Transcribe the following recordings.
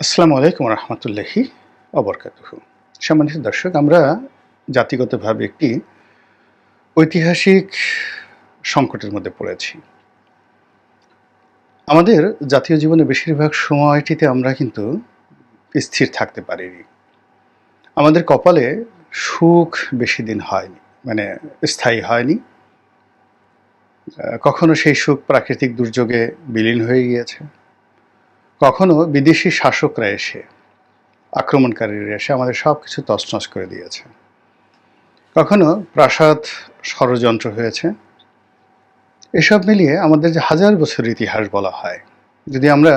আসসালামু আলাইকুম রহমতুল্লাহি অবরকাতুহ সম্মানিত দর্শক, আমরা জাতিগতভাবে একটি ঐতিহাসিক সংকটের মধ্যে পড়েছি। আমাদের জাতীয় জীবনে বেশিরভাগ সময়টিতে আমরা কিন্তু স্থির থাকতে পারিনি। আমাদের কপালে সুখ বেশি দিন হয়নি মানে স্থায়ী হয়নি। কখনো সেই সুখ প্রাকৃতিক দুর্যোগে বিলীন হয়ে গিয়েছে। কখনো বিদেশি শাসকরা এসে আক্রমণকারীরা এসে আমাদের সব কিছু তছনছ করে দিয়েছে। কখনো প্রাসাদ ষড়যন্ত্র হয়েছে। এসব মিলিয়ে আমাদের যে হাজার বছর ইতিহাস বলা হয়, যদি আমরা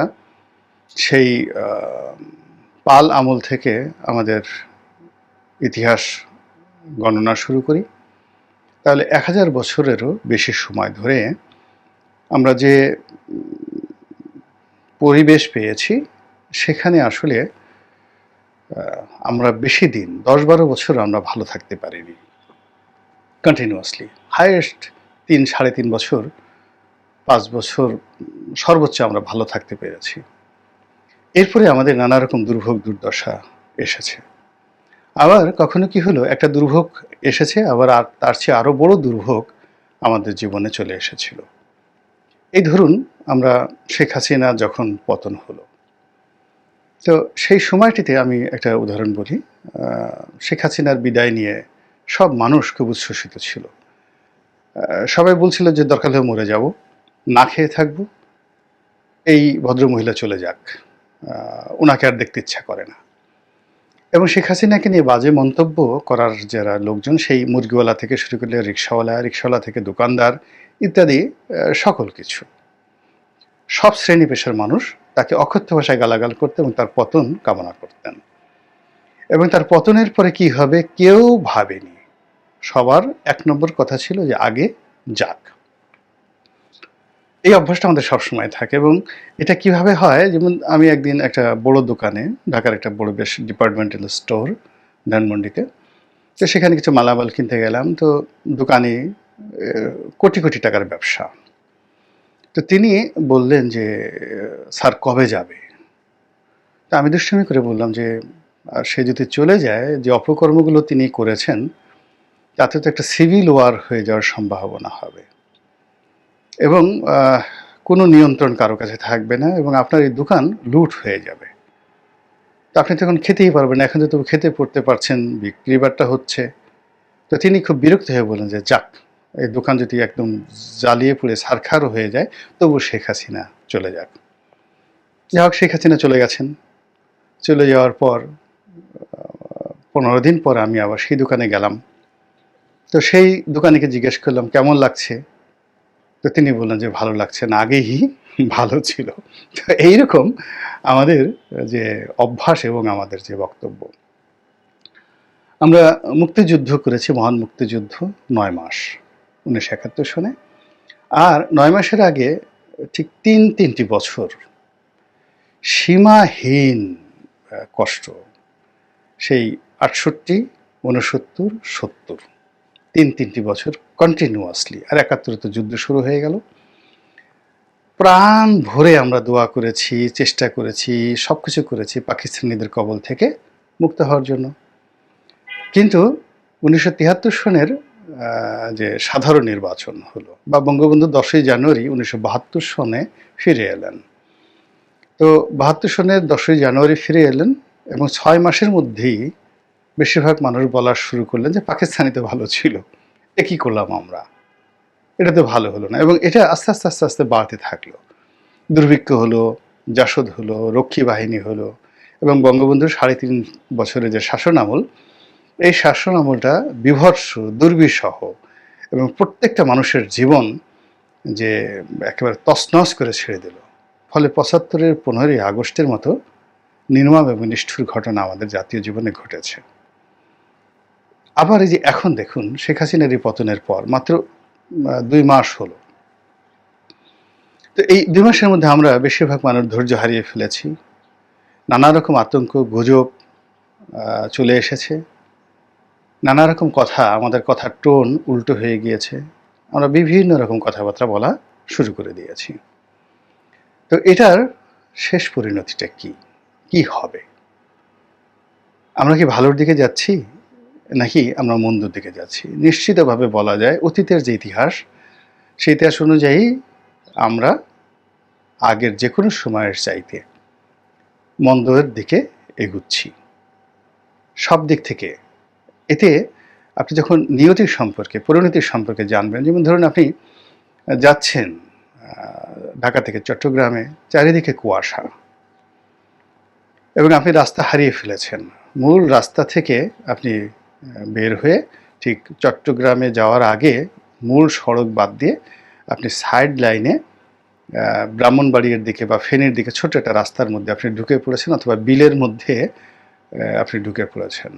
সেই পাল আমল থেকে আমাদের ইতিহাস গণনা শুরু করি, তাহলে এক হাজার বছরেরও বেশি সময় ধরে আমরা যে পরিবেশ পেয়েছি, সেখানে আসলে আমরা বেশি দিন দশ বারো বছর আমরা ভালো থাকতে পারিনি কন্টিনিউয়াসলি হায়েস্ট তিন, সাড়ে তিন বছর, পাঁচ বছর, সর্বোচ্চ আমরা ভালো থাকতে পেরেছি। এরপরে আমাদের নানা রকম দুর্ভোগ দুর্দশা এসেছে। আবার কখনো কি হলো, একটা দুর্ভোগ এসেছে, আবার আর তার চেয়ে আরও বড় দুর্ভোগ আমাদের জীবনে চলে এসেছিল। এই ধরুন আমরা শেখ হাসিনা যখন পতন হলো। তো সেই সময়টিতে আমি একটা উদাহরণ বলি। শেখ হাসিনার বিদায় নিয়ে সব মানুষ খুব উচ্ছ্বসিত ছিল। সবাই বলছিল যে দরকার হলে মরে যাব, না খেয়ে থাকব, এই ভদ্রমহিলা চলে যাক ওনাকে আর দেখতে ইচ্ছা করে না। এবং শেখ হাসিনাকে নিয়ে বাজে মন্তব্য করার যারা লোকজন, সেই মুরগিওয়ালা থেকে শুরু করলে রিক্সাওয়ালা রিক্সাওয়ালা থেকে দোকানদার ইত্যাদি সকল কিছু। সব শ্রেণি পেশার মানুষ তাকে অকথ্য ভাষায় গালাগাল করতেন এবং তার পতন কামনা করতেন। এবং তার পতনের পরে কি হবে কেউ ভাবেনি। সবার এক নম্বর কথা ছিল যে আগে যাক। এই অভ্যাসটা আমাদের সবসময় থাকে এবং এটা কীভাবে হয়? যেমন আমি একদিন একটা বড় দোকানে, ঢাকার একটা বড় বেশ ডিপার্টমেন্টাল স্টোর ধানমন্ডিতে, তো সেখানে কিছু মালামাল কিনতে গেলাম। তো দোকানে কোটি কোটি টাকার ব্যবসা। তো তিনি বললেন যে, স্যার, কবে যাবে? তা আমি দুষ্টমি করে বললাম যে, আর সে যদি চলে যায়, যে অপকর্মগুলো তিনি করেছেন, তাতে তো একটা সিভিল ওয়ার হয়ে যাওয়ার সম্ভাবনা হবে। এবং কোনো নিয়ন্ত্রণ কারও কাছে থাকবে না এবং আপনার এই দোকান লুট হয়ে যাবে। তো আপনি তো এখন খেতেই পারবেন এখন তো তবু খেতে পড়তে পারছেন বিক্রি বাট্টা হচ্ছে। তো তিনি খুব বিরক্ত হয়ে বললেন যে, যাক এই দোকান যদি একদম জ্বালিয়ে পুড়ে সারখারও হয়ে যায় তবু শেখ হাসিনা চলে যাক। যাই হোক, শেখ হাসিনা চলে গেছেন। চলে যাওয়ার পর পনেরো দিন পর আমি আবার সেই দোকানে গেলাম। তো সেই দোকানিকে জিজ্ঞেস করলাম, কেমন লাগছে? তো তিনি বললেন যে, ভালো লাগছে না, আগেই ভালো ছিল। তো এইরকম আমাদের যে অভ্যাস এবং আমাদের যে বক্তব্য। আমরা মুক্তিযুদ্ধ করেছি, মহান মুক্তিযুদ্ধ, নয় মাস। উনিশশো একাত্তর সনে। আর নয় মাসের আগে ঠিক তিন তিনটি বছর সীমাহীন কষ্ট, সেই আটষট্টি উনসত্তর সত্তর, তিন তিনটি বছর কন্টিনিউয়াসলি আর একাত্তরে তো যুদ্ধ শুরু হয়ে গেল। প্রাণ ভরে আমরা দোয়া করেছি, চেষ্টা করেছি সব কিছু করেছি পাকিস্তানিদের কবল থেকে মুক্ত হওয়ার জন্য। কিন্তু উনিশশো তিয়াত্তর সনের যে সাধারণ নির্বাচন হলো বা বঙ্গবন্ধু দশই জানুয়ারি উনিশশো বাহাত্তর সনে ফিরে এলেন। তো বাহাত্তর সনের দশই জানুয়ারি ফিরে এলেন এবং ছয় মাসের মধ্যেই বেশিরভাগ মানুষ বলা শুরু করলেন যে পাকিস্তানি তো ভালো ছিল, এ কী করলাম আমরা? এটা তো ভালো হলো না এবং এটা আস্তে আস্তে আস্তে আস্তে বাড়তে থাকল। দুর্ভিক্ষ হলো, জাসদ হলো, রক্ষী বাহিনী হলো এবং বঙ্গবন্ধুর সাড়ে তিন বছরের যে শাসন আমল এই শাসন আমলটা বিভৎস, দুর্বিষহ এবং প্রত্যেকটা মানুষের জীবন যে একেবারে তছনছ করে ছেড়ে দিল। ফলে পঁচাত্তরের পনেরোই আগস্টের মতো নির্মম এবং নিষ্ঠুর ঘটনা আমাদের জাতীয় জীবনে ঘটেছে। আবার এই যে এখন দেখুন, শেখ হাসিনার এই পতনের পর, মাত্র দুই মাস হলো। তো এই দুই মাসের মধ্যে আমরা বেশিরভাগ মানুষ ধৈর্য হারিয়ে ফেলেছি। নানা রকম আতঙ্ক, গুজব চলে এসেছে। নানা রকম কথা, আমাদের কথার টোন উল্টো হয়ে গিয়েছে। আমরা বিভিন্ন রকম কথাবার্তা বলা শুরু করে দিয়েছি। তো এটার শেষ পরিণতিটা কি? কি হবে? আমরা কি ভালোর দিকে যাচ্ছি, নাকি আমরা মন্দর দিকে যাচ্ছি? নিশ্চিতভাবে বলা যায়, অতীতের যে ইতিহাস, সেই ইতিহাস অনুযায়ী আমরা আগের যে কোনো সময়ের চাইতে মন্দর দিকে এগুচ্ছি। সব দিক থেকে এতে আপনি যখন নিয়তির সম্পর্কে, পরিণতির সম্পর্কে জানবেন, যেমন ধরুন আপনি যাচ্ছেন ঢাকা থেকে চট্টগ্রামে, চারিদিকে কুয়াশা এবং আপনি রাস্তা হারিয়ে ফেলেছেন। মূল রাস্তা থেকে আপনি বের হয়ে ঠিক চট্টগ্রামে যাওয়ার আগে মূল সড়ক বাদ দিয়ে আপনি সাইড লাইনে ব্রাহ্মণবাড়িয়ার দিকে বা ফেনীর দিকে ছোট একটা রাস্তার মধ্যে আপনি ঢুকে পড়েছেন অথবা বিলের মধ্যে আপনি ঢুকে পড়েছেন।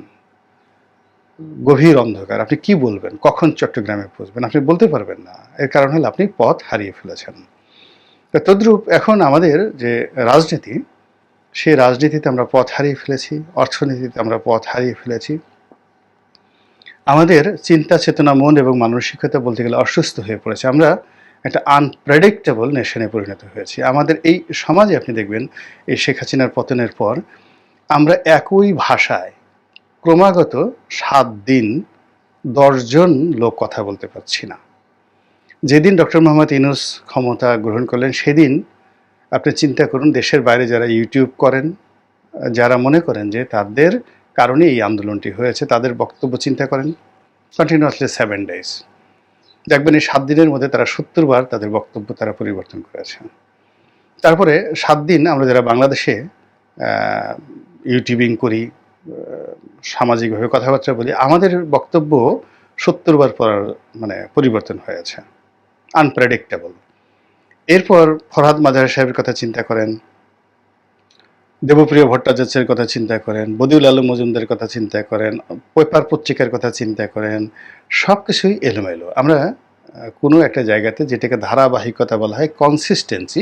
গভীর অন্ধকার। আপনি কি বলবেন? কখন চট্টগ্রামে পৌঁছবেন? আপনি বলতে পারবেন না। এর কারণ হলো আপনি পথ হারিয়ে ফেলেছেন। তদ্রূপ এখন আমাদের যে রাজনীতি, সেই রাজনীতিতে আমরা পথ হারিয়ে ফেলেছি, অর্থনীতিতে আমরা পথ হারিয়ে ফেলেছি। আমাদের চিন্তা, চেতনা, মন এবং মানসিকতা বলতে গেলে অসুস্থ হয়ে পড়েছে। আমরা একটা আনপ্রেডিক্টেবল নেশনে পরিণত হয়েছি। আমাদের এই সমাজে আপনি দেখবেন, এই শেখ হাসিনার পতনের পর আমরা একই ভাষায় ক্রমাগত সাত দিন দশজন লোক কথা বলতে পারছি না। যেদিন ডক্টর মোহাম্মদ ইনুস ক্ষমতা গ্রহণ করলেন, সেদিন আপনি চিন্তা করুন, দেশের বাইরে যারা ইউটিউব করেন, যারা মনে করেন যে তাদের কারণে এই আন্দোলনটি হয়েছে, তাদের বক্তব্য চিন্তা করেন কন্টিনিউয়াসলি সেভেন ডেজ দেখবেন এই সাত দিনের মধ্যে তারা সত্তর বার তাদের বক্তব্য তারা পরিবর্তন করেছে তারপরে সাত দিন আমরা যারা বাংলাদেশে ইউটিউবিং করি সামাজিকভাবে কথাবার্তা বলি, আমাদের বক্তব্য সত্তর বার পর মানে পরিবর্তন হয়েছে। আনপ্রেডিক্টেবল এরপর ফরহাদ মাজার সাহেবের কথা চিন্তা করেন, দেবপ্রিয় ভট্টাচার্যের কথা চিন্তা করেন, বদিউল আলম মজুমদারের কথা চিন্তা করেন, পেপার পত্রিকার কথা চিন্তা করেন সব কিছুই এলোমেলো। আমরা কোনো একটা জায়গাতে যেটাকে ধারাবাহিকতা বলা হয় কনসিস্টেন্সি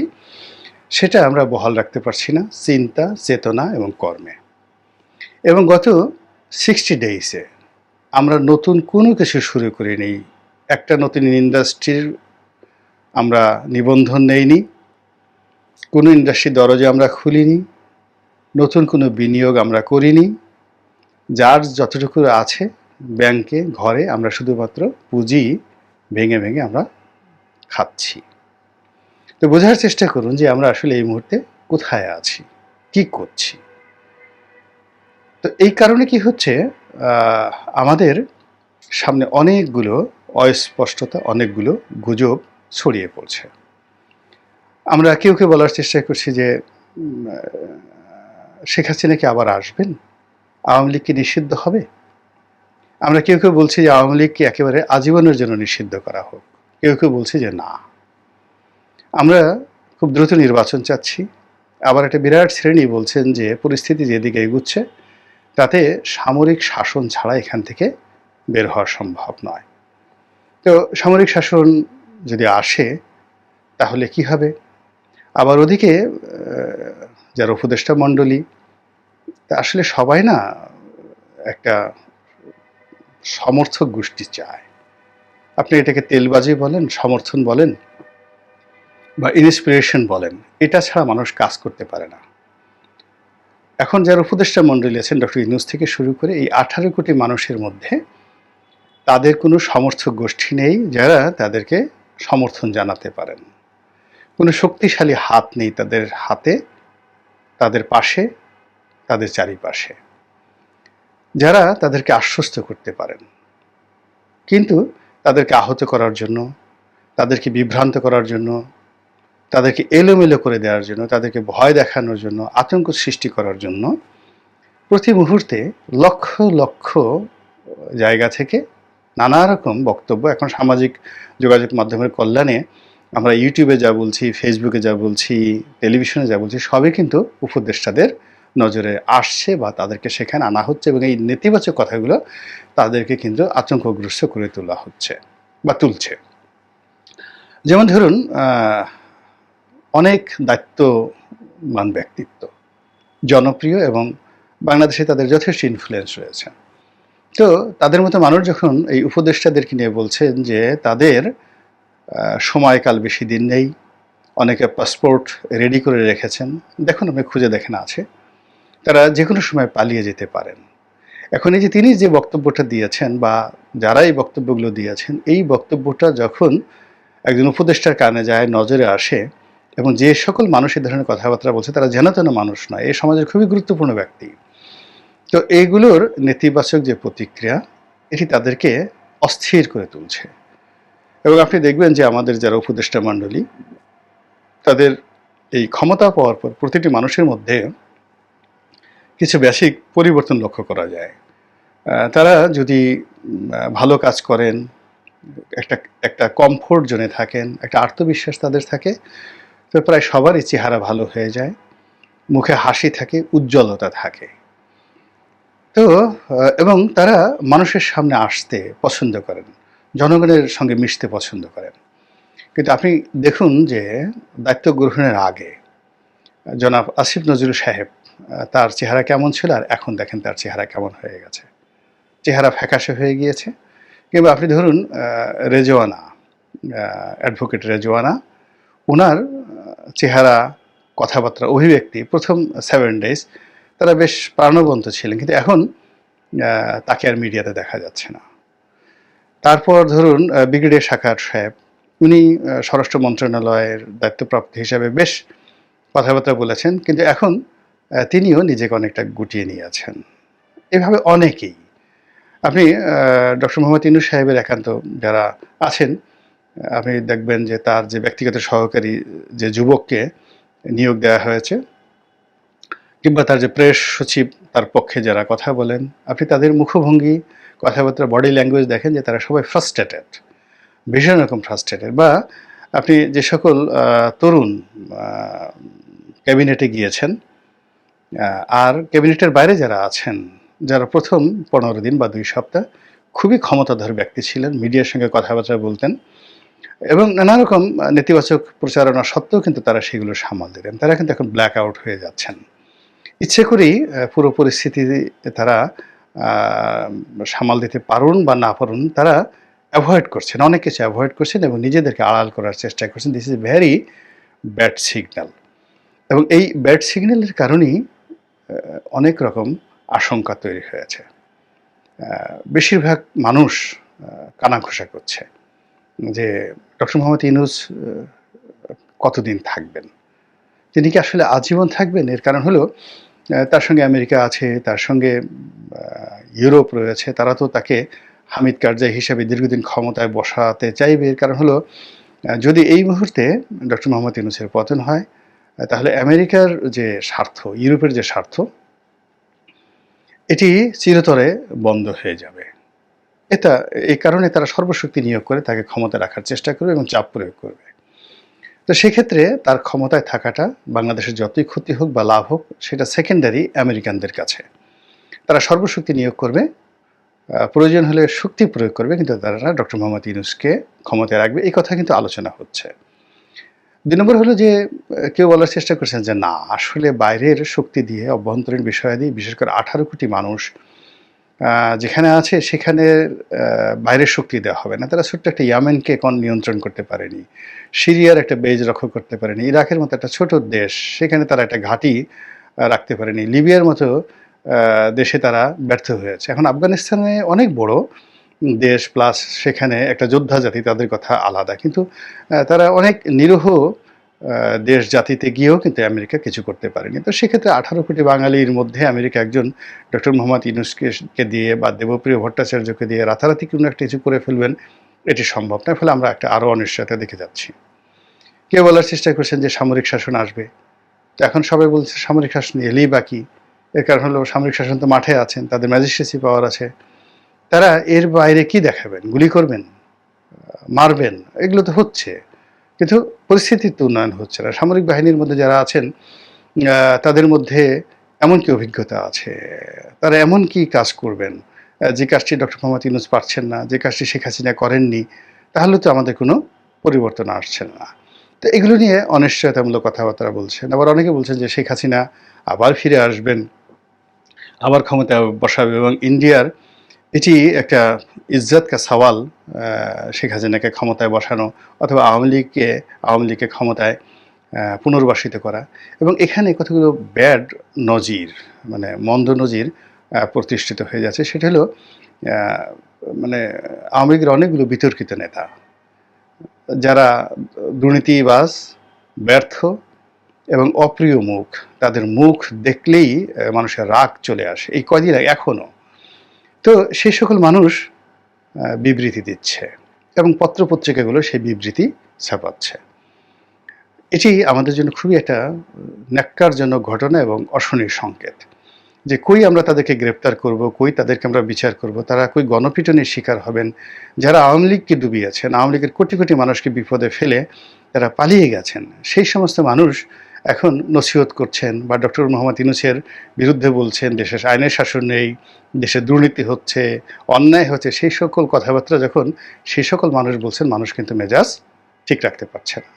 সেটা আমরা বহাল রাখতে পারছি না, চিন্তা, চেতনা এবং কর্মে। এবং গত সিক্সটি ডেইসে আমরা নতুন কোনো কিছু শুরু করি নেই একটা নতুন ইন্ডাস্ট্রির আমরা নিবন্ধন নেইনি। কোনো ইন্ডাস্ট্রির দরজা আমরা খুলিনি। নতুন কোনো বিনিয়োগ আমরা করিনি। যার যতটুকু আছে ব্যাংকে, ঘরে আমরা শুধুমাত্র পুঁজি ভেঙে ভেঙে আমরা খাচ্ছি। তো বোঝার চেষ্টা করুন যে আমরা আসলে এই মুহূর্তে কোথায় আছি, কি করছি। তো এই কারণে কি হচ্ছে আমাদের সামনে অনেকগুলো অস্পষ্টতা, অনেকগুলো গুজব ছড়িয়ে পড়ছে। আমরা কেউ কেউ বলার চেষ্টা করছি যে শেখ হাসিনা কি আবার আসবেন? আওয়ামী লীগ কি নিষিদ্ধ হবে? আমরা কেউ কেউ বলছি যে, আওয়ামী লীগকে একেবারে আজীবনের জন্য নিষিদ্ধ করা হোক। কেউ কেউ বলছে যে, না। আমরা খুব দ্রুত নির্বাচন চাচ্ছি। আবার একটা বিরাট শ্রেণি বলছেন যে, পরিস্থিতি যেদিকে এগুচ্ছে তাতে সামরিক শাসন ছাড়া এখান থেকে বের হওয়া সম্ভব নয়। তো সামরিক শাসন যদি আসে, তাহলে কি হবে? আবার ওদিকে যারা উপদেষ্টা মণ্ডলী, তা আসলে সবাই না একটা সমর্থক গোষ্ঠী চায়। আপনি এটাকে তেলবাজি বলেন, সমর্থন বলেন, বা ইন্সপিরেশন বলেন, এটা ছাড়া মানুষ কাজ করতে পারে না। এখন যারা উপদেষ্টা মণ্ডলী আছেন, ডক্টর ইউনুস থেকে শুরু করে এই আঠারো কোটি মানুষের মধ্যে তাদের কোনো সমর্থক গোষ্ঠী নেই যারা তাদেরকে সমর্থন জানাতে পারেন। কোনো শক্তিশালী হাত নেই তাদের হাতে, তাদের পাশে, তাদের চারিপাশে। যারা তাদেরকে আশ্বস্ত করতে পারেন। কিন্তু তাদেরকে আহত করার জন্য, তাদেরকে বিভ্রান্ত করার জন্য তাদেরকে এলোমেলো করে দেওয়ার জন্য, তাদেরকে ভয় দেখানোর জন্য, আতঙ্ক সৃষ্টি করার জন্য প্রতি মুহূর্তে লক্ষ লক্ষ জায়গা থেকে নানা রকম বক্তব্য, এখন সামাজিক যোগাযোগ মাধ্যমের কল্যাণে আমরা ইউটিউবে যা বলছি, ফেসবুকে যা বলছি, টেলিভিশনে যা বলছি, সবই কিন্তু উপদেষ্টাদের নজরে আসছে বা তাদেরকে সেখানে আনা হচ্ছে এবং এই নেতিবাচক কথাগুলো তাদেরকে কিন্তু আতঙ্কগ্রস্ত করে তোলা হচ্ছে বা তুলছে। যেমন ধরুন অনেক দায়িত্ববান ব্যক্তিত্ব, জনপ্রিয় এবং বাংলাদেশে তাদের যথেষ্ট ইনফ্লুয়েন্স রয়েছে। তো তাদের মতো মানুষ যখন এই উপদেষ্টাদেরকে নিয়ে বলছেন যে তাদের সময়কাল বেশি দিন নেই, অনেকে পাসপোর্ট রেডি করে রেখেছেন, দেখুন আপনি খুঁজে দেখেন আছে, তারা যে কোনো সময় পালিয়ে যেতে পারেন। এখন এই যে তিনি যে বক্তব্যটা দিয়েছেন বা যারা এই বক্তব্যগুলো দিয়েছেন, এই বক্তব্যটা যখন একজন উপদেষ্টার কানে যায়, নজরে আসে এবং যে সকল মানুষ এই ধরনের কথাবার্তা বলছে, তারা যেন তেন মানুষ নয়। এই সমাজের খুবই গুরুত্বপূর্ণ ব্যক্তি। তো এইগুলোর নেতিবাচক যে প্রতিক্রিয়া, এটি তাদেরকে অস্থির করে তুলছে। এবং আপনি দেখবেন যে আমাদের যারা উপদেষ্টা মণ্ডলী, তাদের এই ক্ষমতা পাওয়ার পর প্রতিটি মানুষের মধ্যে কিছু বেসিক পরিবর্তন লক্ষ্য করা যায়। তারা যদি ভালো কাজ করেন, একটা একটা কমফোর্ট জোনে থাকেন, একটা আত্মবিশ্বাস তাদের থাকে তো প্রায় সবারই চেহারা ভালো হয়ে যায়। মুখে হাসি থাকে উজ্জ্বলতা থাকে। তো এবং তারা মানুষের সামনে আসতে পছন্দ করেন জনগণের সঙ্গে মিশতে পছন্দ করেন। কিন্তু আপনি দেখুন যে দায়িত্ব গ্রহণের আগে জনাব আসিফ নজরুল সাহেব তার চেহারা কেমন ছিল আর এখন দেখেন তার চেহারা কেমন হয়ে গেছে। চেহারা ফ্যাকাশে হয়ে গিয়েছে। কিংবা আপনি ধরুন আহ, রেজওয়ানা অ্যাডভোকেট রেজওয়ানা ওনার চেহারা, কথাবার্তা, অভিব্যক্তি প্রথম সেভেন ডেজ তারা বেশ প্রাণবন্ত ছিলেন। কিন্তু এখন তাকে আর মিডিয়াতে দেখা যাচ্ছে না। তারপর ধরুন ব্রিগেডিয়ার শাখার সাহেব, উনি স্বরাষ্ট্র মন্ত্রণালয়ের দায়িত্বপ্রাপ্ত হিসাবে বেশ কথাবার্তা বলেছেন। কিন্তু এখন তিনিও নিজেকে অনেকটা গুটিয়ে নিয়েছেন এভাবে অনেকেই। আপনি ডক্টর মোহাম্মদ ইনু সাহেবের একান্ত যারা আছেন আপনি দেখবেন যে তার যে ব্যক্তিগত সহকারী যে যুবককে নিয়োগ দেওয়া হয়েছে, কিংবা তার যে প্রেস সচিব তার পক্ষে যারা কথা বলেন, আপনি তাদের মুখভঙ্গি, কথাবার্তা বডি ল্যাঙ্গুয়েজ দেখেন যে তারা সবাই ফ্রাস্ট্রেটেড ভীষণ রকম ফ্রাস্ট্রেটেড বা আপনি যে সকল তরুণ ক্যাবিনেটে গিয়েছেন আর ক্যাবিনেটের বাইরে যারা আছেন, যারা প্রথম পনেরো দিন বা দুই সপ্তাহ খুবই ক্ষমতাধর ব্যক্তি ছিলেন, মিডিয়ার সঙ্গে কথাবার্তা বলতেন এবং নানা রকম নেতিবাচক প্রচারণা সত্ত্বেও কিন্তু তারা সেগুলো সামাল দিতেন তারা কিন্তু এখন ব্ল্যাক আউট হয়ে যাচ্ছেন। ইচ্ছে করেই পুরো পরিস্থিতি তারা সামাল দিতে পারুন বা না পারুন, তারা অ্যাভয়েড করছেন। অনেক কিছু অ্যাভয়েড করছেন এবং নিজেদেরকে আড়াল করার চেষ্টা করছেন। This is very bad signal এবং এই ব্যাড সিগন্যালের কারণেই অনেক রকম আশঙ্কা তৈরি হয়েছে। বেশিরভাগ মানুষ কানাঘোষা করছে। যে ডক্টর মোহাম্মদ ইনুস কতদিন থাকবেন? তিনি কি আসলে আজীবন থাকবেন? এর কারণ হলো তার সঙ্গে আমেরিকা আছে, তার সঙ্গে ইউরোপ রয়েছে, তারা তো তাকে হামিদ কারজাই হিসেবে দীর্ঘদিন ক্ষমতায় বসাতে চাইবে। এর কারণ হলো যদি এই মুহূর্তে ডক্টর মোহাম্মদ ইউনুসের পতন হয় তাহলে আমেরিকার যে স্বার্থ, ইউরোপের যে স্বার্থ, এটি চিরতরে বন্ধ হয়ে যাবে। এটা এই কারণে তারা সর্বশক্তি নিয়োগ করে, তাকে ক্ষমতা রাখার চেষ্টা করবে এবং চাপ প্রয়োগ করবে। তো সেক্ষেত্রে তার ক্ষমতায় থাকাটা, বাংলাদেশের যতই ক্ষতি হোক বা লাভ হোক, সেটা সেকেন্ডারি আমেরিকানদের কাছে। তারা সর্বশক্তি নিয়োগ করবে প্রয়োজন হলে শক্তি প্রয়োগ করবে, কিন্তু তারা ডক্টর মোহাম্মদ ইউনুসকে ক্ষমতায় রাখবে। এই কথা কিন্তু আলোচনা হচ্ছে। দুই নম্বর হলো যে, কেউ বলার চেষ্টা করছেন যে, না, আসলে বাইরের শক্তি দিয়ে অভ্যন্তরীণ বিষয়াদি বিশেষ করে আঠারো কোটি মানুষ যেখানে আছে, সেখানে বাইরের শক্তি দেওয়া হবে না। তারা ছোট্ট একটা ইয়ামেনকে কোন নিয়ন্ত্রণ করতে পারেনি। সিরিয়ার একটা বেজ রক্ষা করতে পারেনি। ইরাকের মতো একটা ছোট দেশ, সেখানে তারা একটা ঘাঁটি রাখতে পারেনি। লিবিয়ার মতো দেশে তারা ব্যর্থ হয়েছে। এখন আফগানিস্তানে অনেক বড় দেশ, প্লাস সেখানে একটা যোদ্ধা জাতি তাদের কথা আলাদা। কিন্তু তারা অনেক নিরহ দেশ জাতিতে গিয়েও কিন্তু আমেরিকা কিছু করতে পারেনি। তো সেক্ষেত্রে আঠারো কোটি বাঙালির মধ্যে আমেরিকা একজন ডক্টর মোহাম্মদ ইউনুসকে দিয়ে বা দেবপ্রিয় ভট্টাচার্যকে দিয়ে রাতারাতি কোনো একটা কিছু করে ফেলবেন, এটি সম্ভব না। ফলে আমরা একটা আরও অনিশ্চয়তা দেখে যাচ্ছি। কেউ বলার চেষ্টা করছেন যে সামরিক শাসন আসবে? তো এখন সবাই বলছে সামরিক শাসন এলেই বাকি এর কারণ হলো সামরিক শাসন তো মাঠে আছেন, তাদের ম্যাজিস্ট্রেসি পাওয়ার আছে। তারা এর বাইরে কি দেখাবেন? গুলি করবেন? মারবেন? এগুলো তো হচ্ছে। কিন্তু পরিস্থিতির তো উন্নয়ন হচ্ছে না। সামরিক বাহিনীর মধ্যে যারা আছেন তাদের মধ্যে এমন কি অভিজ্ঞতা আছে? তারা এমন কি কাজ করবেন? যে কাজটি ডক্টর মোহাম্মদ ইউনুস পারছেন না, যে কাজটি শেখ হাসিনা করেননি, তাহলে তো আমাদের কোনো পরিবর্তন আসছে না। তো এগুলো নিয়ে অনিশ্চয়তামূলক কথাবার্তা বলছেন। আবার অনেকে বলছেন যে শেখ হাসিনা আবার ফিরে আসবেন, আবার ক্ষমতায় বসাবে এবং ইন্ডিয়ার এটি একটা ইজ্জত কা সওয়াল শেখ হাসিনাকে ক্ষমতায় বসানো অথবা আওয়ামী লীগকে আওয়ামী লীগকে ক্ষমতায় পুনর্বাসিত করা এবং এখানে কতগুলো ব্যাড নজির মানে মন্দ নজির প্রতিষ্ঠিত হয়ে যাচ্ছে। সেটা হলো মানে আওয়ামী লীগের অনেকগুলো বিতর্কিত নেতা, যারা দুর্নীতিবাজ, ব্যর্থ এবং অপ্রিয় মুখ, তাদের মুখ দেখলেই মানুষের রাগ চলে আসে। এই কদিন এখনও তো সেই সকল মানুষ বিবৃতি দিচ্ছে এবং পত্রপত্রিকাগুলো সেই বিবৃতি ছাপাচ্ছে। এটি আমাদের জন্য খুবই একটা ন্যাক্কারজনক ঘটনা এবং অশনির সংকেত যে কই আমরা তাদেরকে গ্রেপ্তার করব, কই তাদেরকে আমরা বিচার করব, তারা কই গণপিটনের শিকার হবেন, যারা আওয়ামী লীগকে ডুবিয়েছেন, আওয়ামী লীগের কোটি কোটি মানুষকে বিপদে ফেলে তারা পালিয়ে গেছেন। সেই সমস্ত মানুষ এখন নসিহত করছেন বা ডক্টর মোহাম্মদ ইনুসের বিরুদ্ধে বলছেন, দেশের আইনের শাসন নেই দেশে দুর্নীতি হচ্ছে, অন্যায় হচ্ছে, সেই সকল কথাবার্তা যখন সেই সকল মানুষ বলছেন, মানুষ কিন্তু মেজাজ ঠিক রাখতে পারছে না।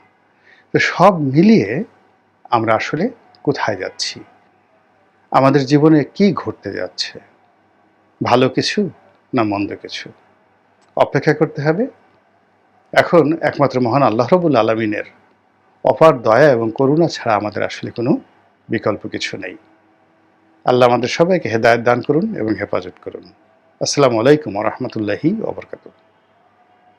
তো সব মিলিয়ে আমরা আসলে কোথায় যাচ্ছি? আমাদের জীবনে কি ঘটতে যাচ্ছে? ভালো কিছু না মন্দ কিছু? অপেক্ষা করতে হবে। এখন একমাত্র মহান আল্লাহ রবুল আলমিনের অপার দয়া এবং করুণা ছাড়া আমাদের আসলে কোনো বিকল্প কিছু নেই। আল্লাহ আমাদের সবাইকে হেদায়ত দান করুন এবং হেফাজত করুন। আসসালামু আলাইকুম রহমতুল্লাহি ওবরকাতুহ